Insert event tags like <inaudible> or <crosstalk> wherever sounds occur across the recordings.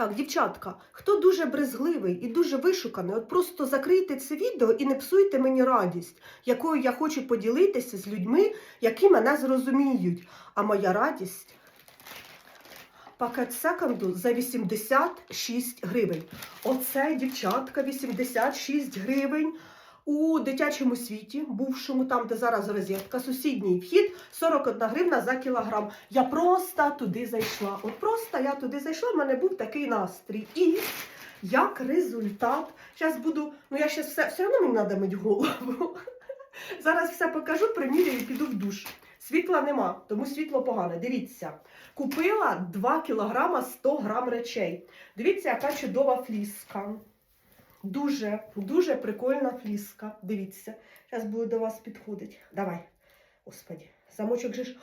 Так, дівчатка, хто дуже брезгливий і дуже вишуканий, от просто закрийте це відео і не псуйте мені радість, якою я хочу поділитися з людьми, які мене зрозуміють. А моя радість пакет секонду за 86 гривень. Оце, дівчатка, 86 гривень. У дитячому світі, бувшому там, де зараз розетка, сусідній вхід 41 гривна за кілограм. Я просто туди зайшла. От просто я туди зайшла, в мене був такий настрій. І як результат, зараз буду, ну я зараз все, все одно мені треба мити голову. <laughs> Зараз все покажу, приміряю і піду в душ. Світла нема, тому світло погане. Дивіться, купила 2 кілограма 100 грам речей. Дивіться, яка чудова фліска. Дуже, дуже прикольна фліска. Дивіться. Зараз буду до вас підходити. Давай. Господи, замочок же ж.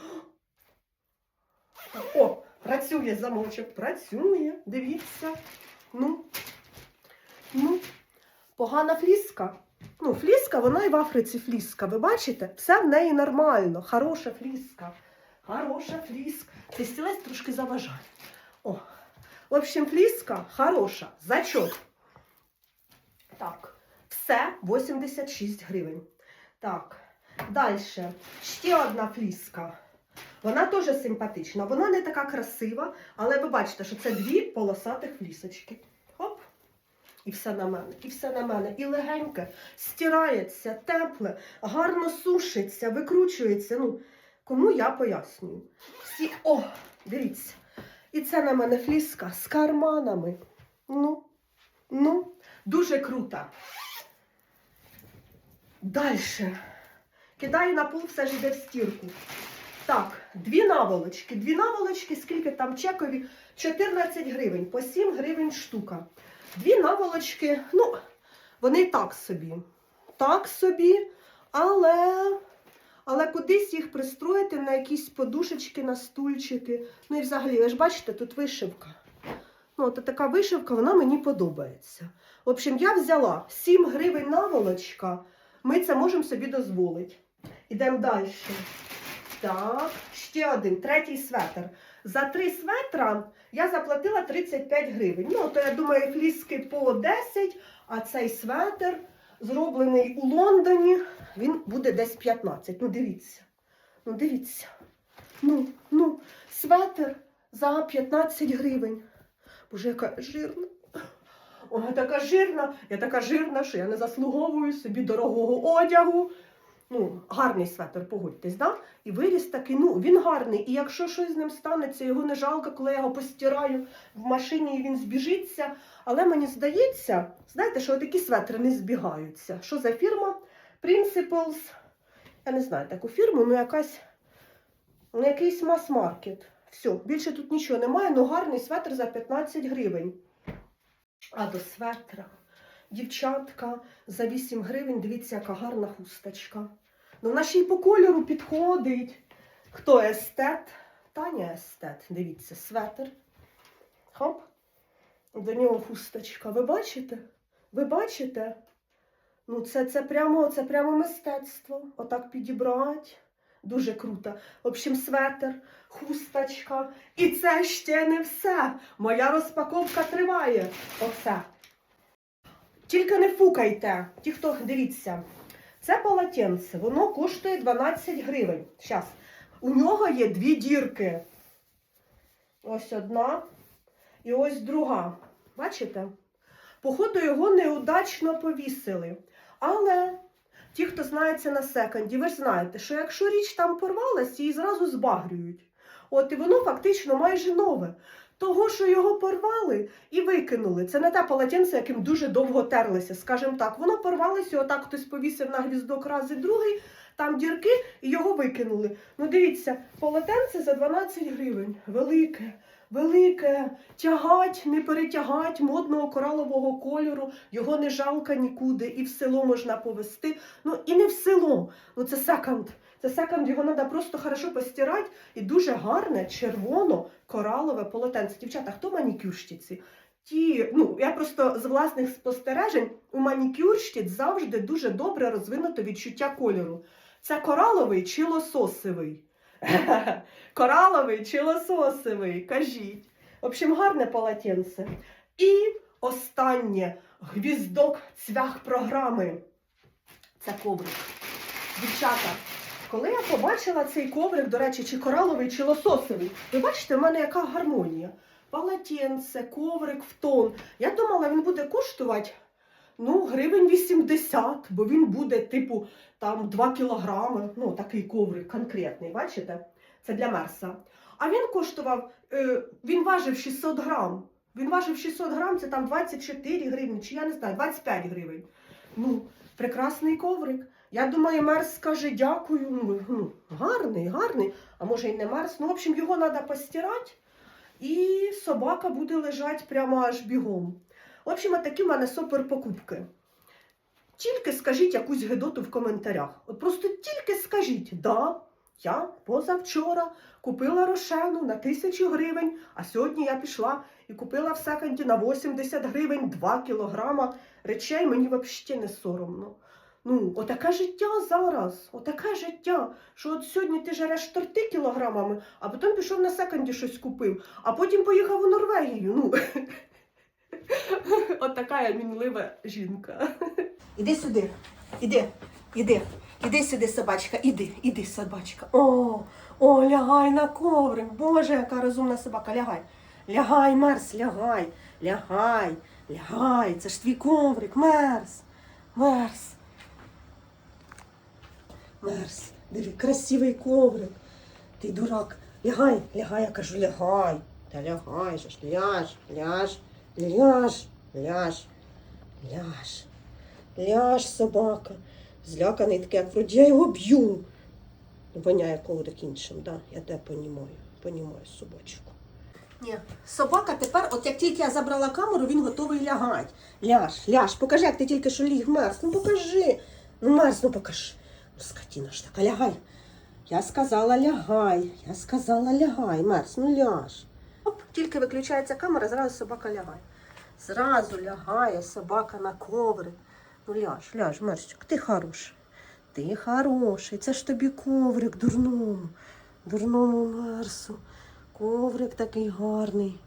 О, працює замочок, працює. Дивіться. Ну. Ну, погана фліска. Ну, фліска, вона і в Африці фліска. Ви бачите? Все в неї нормально. Хороша фліска. Хороша фліска. Ти стілець трошки заважає. О. В общем, фліска хороша. Зачот. Так, все 86 гривень. Так, далі. Ще одна фліска. Вона теж симпатична. Вона не така красива, але ви бачите, що це дві полосатих флісочки. Хоп. І все на мене, і все на мене. І легеньке, стирається, тепле, гарно сушиться, викручується. Ну, кому я пояснюю. Всі. О, дивіться. І це на мене фліска з карманами. Ну, ну. Дуже круто. Дальше. Кидаю на пол, все ж йде в стірку. Так, дві наволочки. Дві наволочки, скільки там чекові? 14 гривень, по 7 гривень штука. Дві наволочки, ну, вони так собі. Так собі, але, але кудись їх пристроїти на якісь подушечки, на стульчики. Ну і взагалі, ви ж бачите, тут вишивка. Ну, от така вишивка, вона мені подобається. В общем, я взяла 7 гривень наволочка. Ми це можемо собі дозволити. Ідемо далі. Так, ще один, третій светр. За три светра я заплатила 35 гривень. Ну, то я думаю, фліски по 10, а цей светр, зроблений у Лондоні, він буде десь 15. Ну, дивіться. Ну, дивіться. Ну, ну, светр за 15 гривень. Боже, яка жирна. Ой, така жирна, я така жирна, що я не заслуговую собі дорогого одягу. Ну, гарний светр, погодьтесь, да? І виріс такий, ну, він гарний. І якщо щось з ним станеться, його не жалко, коли я його постираю в машині і він збіжиться. Але мені здається, знаєте, що такі светри не збігаються. Що за фірма? Principles. Я не знаю таку фірму, ну якась, ну, якийсь мас-маркет. Все, більше тут нічого немає, ну гарний светр за 15 гривень. А до светра. Дівчатка за 8 гривень, дивіться, яка гарна хусточка. Ну, вона ще й по кольору підходить. Хто естет? Таня естет. Дивіться, светр. Хоп. До нього хусточка. Ви бачите? Ви бачите? Ну, це, це, прямо, це прямо мистецтво. Отак підібрати. Дуже круто. В общем, светр, хусточка. І це ще не все. Моя розпаковка триває. Оце. Тільки не фукайте. Ті, хто дивіться. Це полотенце, воно коштує 12 гривень. Зараз. У нього є дві дірки. Ось одна і ось друга. Бачите? Походу, його неудачно повісили. Але ті, хто знається на секонді, ви ж знаєте, що якщо річ там порвалась, її зразу збагрюють. От і воно фактично майже нове. Того, що його порвали і викинули. Це не те полотенце, яким дуже довго терлися, скажімо так. Воно порвалося, отак хтось повісив на гвіздок раз і другий, там дірки і його викинули. Ну дивіться, полотенце за 12 гривень. Велике, велике, тягать, не перетягать, модного коралового кольору, його не жалко нікуди, і в село можна повезти. Ну і не в село. Ну це секонд. Це секонд, його треба просто хорошо постирати. І дуже гарне, червоно, коралове полотенце. Дівчата, хто манікюрщиці? Ті, ну, я просто з власних спостережень у манікюрщиць завжди дуже добре розвинуто відчуття кольору. Це кораловий чи лососевий? <laughs> Кораловий чи лососевий? Кажіть. В общем, гарне полотенце. І останнє гвіздок цвях програми. Це коврик. Дівчата, коли я побачила цей коврик, до речі, чи кораловий, чи лососовий, ви бачите, в мене яка гармонія. Полотенце, коврик в тон. Я думала, він буде коштувати ну, гривень 80, бо він буде, типу, там 2 кілограми. Ну, такий коврик конкретний, бачите? Це для Мерса. А він коштував, е, він важив 600 грам. Він важив 600 грам, це там 24 гривні, чи я не знаю, 25 гривень. Ну, прекрасний коврик. Я думаю, Мерс скаже дякую. Ну, ну, гарний, гарний. А може й не Мерс. Ну, в общем, його треба постирати, і собака буде лежати прямо аж бігом. В общем, такі в мене супер покупки. Тільки скажіть якусь гидоту в коментарях. От просто тільки скажіть, да, я позавчора купила рошену на тисячу гривень, а сьогодні я пішла і купила в секонді на 80 гривень 2 кілограма речей, мені взагалі не соромно. Ну, отаке життя зараз, отаке життя, що от сьогодні ти жереш торти кілограмами, а потім пішов на секонді щось купив, а потім поїхав у Норвегію. Ну, <laughs> <laughs> от така я мінлива жінка. <laughs> Іди сюди, іди, іди, іди сюди, собачка, іди, іди, собачка. О, о, лягай на коврик. Боже, яка розумна собака, лягай. Лягай, Мерс, лягай, лягай, лягай. Це ж твій коврик, Мерс. Мерс. Мерс, диви, красивий коврик. Ти дурак. Лягай, лягай, я кажу, лягай. Та лягай ж, ляж, ляж, ляж, ляж, ляж. Ляж, собака. Зляканий такий, як вроді я його б'ю. Воняє коврик іншим, да? я те понімаю, понімаю собачку. Ні, собака тепер, от як тільки я забрала камеру, він готовий лягати. Ляж, ляж, покажи, як ти тільки що ліг, Мерс, ну покажи. Ну, Мерс, ну покажи. Ну, скотіна ж така, лягай. Я сказала лягай. Я сказала лягай, Мерс, ну ляж. Тільки виключається камера, зразу собака лягає. Зразу лягає собака на коврик. Ну ляж, ляж, мерщик, ти хороший. Ти хороший. Це ж тобі коврик дурному. Дурному Мерсу. Коврик такий гарний.